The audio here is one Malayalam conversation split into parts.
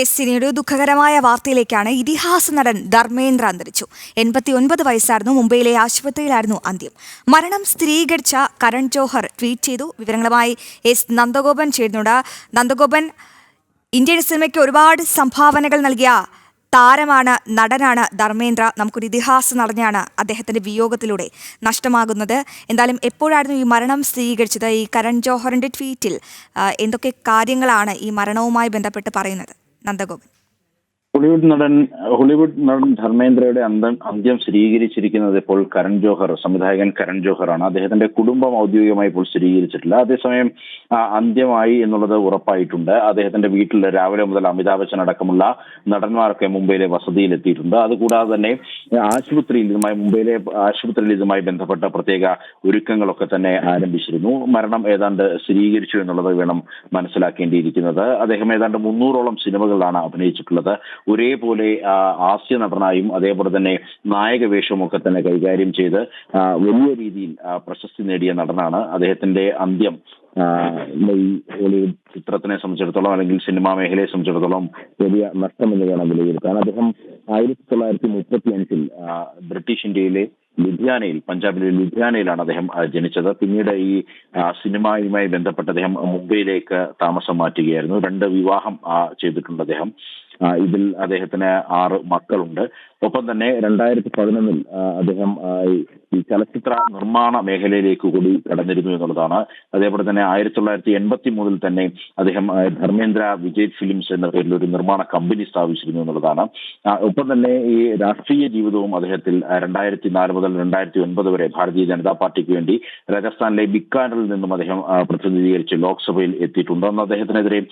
എസ് ഒരു ദുഃഖകരമായ വാർത്തയിലേക്കാണ് ഇതിഹാസ നടൻ ധർമ്മേന്ദ്ര അന്തരിച്ചു. എൺപത്തി ഒൻപത് വയസ്സായിരുന്നു മുംബൈയിലെ ആശുപത്രിയിലായിരുന്നു അന്ത്യം. മരണം സ്ഥിരീകരിച്ച കരൺ ജോഹർ ട്വീറ്റ് ചെയ്തു. വിവരങ്ങളുമായി എസ് നന്ദഗോപൻ ചേരുന്നുണ്ട്. നന്ദഗോപൻ ഇന്ത്യൻ സിനിമയ്ക്ക് ഒരുപാട് സംഭാവനകൾ നൽകിയ താരമാണ് നടനാണ് ധർമ്മേന്ദ്ര. നമുക്കൊരു ഇതിഹാസ നടനാണ് അദ്ദേഹത്തിന്റെ വിയോഗത്തിലൂടെ നഷ്ടമാകുന്നത്. എന്തായാലും എപ്പോഴായിരുന്നു ഈ മരണം സ്ഥിരീകരിച്ചത്? ഈ കരൺ ജോഹറിന്റെ ട്വീറ്റിൽ എന്തൊക്കെ കാര്യങ്ങളാണ് ഈ മരണവുമായി ബന്ധപ്പെട്ട് പറയുന്നത്? നന്ദഗോപൻ ഹോളിവുഡ് നടൻ ഹോളിവുഡ് നടൻ ധർമ്മേന്ദ്രയുടെ അന്തം അന്ത്യം സ്ഥിരീകരിച്ചിരിക്കുന്നത് ഇപ്പോൾ കരൺ ജോഹർ സംവിധായകൻ കരൺ ജോഹറാണ്. അദ്ദേഹത്തിന്റെ കുടുംബം ഔദ്യോഗികമായി ഇപ്പോൾ സ്ഥിരീകരിച്ചിട്ടില്ല. അതേസമയം അന്ത്യമായി എന്നുള്ളത് ഉറപ്പായിട്ടുണ്ട്. അദ്ദേഹത്തിന്റെ വീട്ടിൽ രാവിലെ മുതൽ അമിതാഭ് ബച്ചൻ അടക്കമുള്ള നടന്മാരൊക്കെ മുംബൈയിലെ വസതിയിൽ എത്തിയിട്ടുണ്ട് അതുകൂടാതെ തന്നെ ആശുപത്രിയിൽ ഇതുമായി മുംബൈയിലെ ആശുപത്രിയിൽ ഇതുമായി ബന്ധപ്പെട്ട പ്രത്യേക ഒരുക്കങ്ങളൊക്കെ തന്നെ ആരംഭിച്ചിരുന്നു. മരണം ഏതാണ്ട് സ്ഥിരീകരിച്ചു എന്നുള്ളത് വേണം മനസ്സിലാക്കേണ്ടിയിരിക്കുന്നത്. അദ്ദേഹം ഏതാണ്ട് മുന്നൂറോളം സിനിമകളിലാണ് അഭിനയിച്ചിട്ടുള്ളത്. ഒരേപോലെ ഹാസ്യ നടനായും അതേപോലെ തന്നെ നായക വേഷമൊക്കെ തന്നെ കൈകാര്യം ചെയ്ത് വലിയ രീതിയിൽ പ്രശസ്തി നേടിയ നടനാണ്. അദ്ദേഹത്തിന്റെ അന്ത്യം ഹോളിവുഡ് ചിത്രത്തിനെ സംബന്ധിച്ചിടത്തോളം അല്ലെങ്കിൽ സിനിമാ മേഖലയെ സംബന്ധിച്ചിടത്തോളം വലിയ നഷ്ടമെന്ന് വേണം വിലയിരുത്താൻ. അദ്ദേഹം ആയിരത്തി തൊള്ളായിരത്തി മുപ്പത്തി അഞ്ചിൽ ബ്രിട്ടീഷ് ഇന്ത്യയിലെ ലുധിയാനയിൽ പഞ്ചാബിലെ ലുധിയാനയിലാണ് അദ്ദേഹം ജനിച്ചത്. പിന്നീട് ഈ സിനിമയുമായി ബന്ധപ്പെട്ട് അദ്ദേഹം മുംബൈയിലേക്ക് താമസം മാറ്റുകയായിരുന്നു. രണ്ട് വിവാഹം ചെയ്തിട്ടുണ്ട് അദ്ദേഹം. ഇതിൽ അദ്ദേഹത്തിന് ആറ് മക്കളുണ്ട്. ഒപ്പം തന്നെ രണ്ടായിരത്തി പതിനൊന്നിൽ അദ്ദേഹം ഈ- ചലച്ചിത്ര നിർമ്മാണ മേഖലയിലേക്ക് കൂടി കടന്നിരുന്നു എന്നുള്ളതാണ്. അതേപോലെ തന്നെ ആയിരത്തി തൊള്ളായിരത്തി എൺപത്തി മൂന്നിൽ തന്നെ അദ്ദേഹം ധർമ്മേന്ദ്ര വിജയ് ഫിലിംസ് എന്ന പേരിൽ ഒരു നിർമ്മാണ കമ്പനി സ്ഥാപിച്ചിരുന്നു എന്നുള്ളതാണ്. ഒപ്പം തന്നെ ഈ രാഷ്ട്രീയ ജീവിതവും അദ്ദേഹത്തിൽ രണ്ടായിരത്തി നാല് മുതൽ രണ്ടായിരത്തി ഒൻപത് വരെ ഭാരതീയ ജനതാ പാർട്ടിക്ക് വേണ്ടി രാജസ്ഥാനിലെ ബിക്കാനറിൽ നിന്നും അദ്ദേഹം പ്രതിനിധീകരിച്ച് ലോക്സഭയിൽ എത്തിയിട്ടുണ്ട്. അന്ന് അദ്ദേഹത്തിനെതിരെ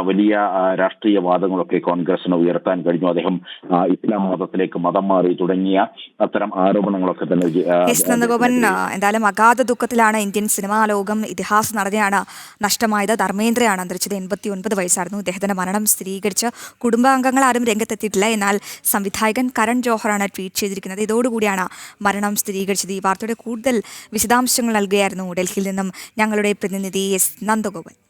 വലിയ രാഷ്ട്രീയ വാദങ്ങളൊക്കെ കോൺഗ്രസിന് ഉയർത്താൻ കഴിഞ്ഞു. അദ്ദേഹം ഇസ്ലാം മതത്തിലേക്ക് മതം മാറി തുടങ്ങിയ അത്തരം ആരോപണങ്ങളൊക്കെ തന്നെ നന്ദഗോപൻ എന്തായാലും അഗാധ ദുഃഖത്തിലാണ് ഇന്ത്യൻ സിനിമാ ലോകം ഇതിഹാസ നടനെയാണ് നഷ്ടമായത്. ധർമ്മേന്ദ്രയാണ് അന്തരിച്ചത്. എൺപത്തി ഒൻപത് വയസ്സായിരുന്നു ഇദ്ദേഹത്തിന്റെ മരണം. സ്ഥിരീകരിച്ച് കുടുംബാംഗങ്ങൾ ആരും രംഗത്തെത്തിയിട്ടില്ല. എന്നാൽ സംവിധായകൻ കരൺ ജോഹറാണ് ട്വീറ്റ് ചെയ്തിരിക്കുന്നത്. ഇതോടുകൂടിയാണ് മരണം സ്ഥിരീകരിച്ചത്. ഈ വാർത്തയുടെ കൂടുതൽ വിശദാംശങ്ങൾ നൽകുകയായിരുന്നു ഡൽഹിയിൽ നിന്നും ഞങ്ങളുടെ പ്രതിനിധി എസ് നന്ദഗോപൻ.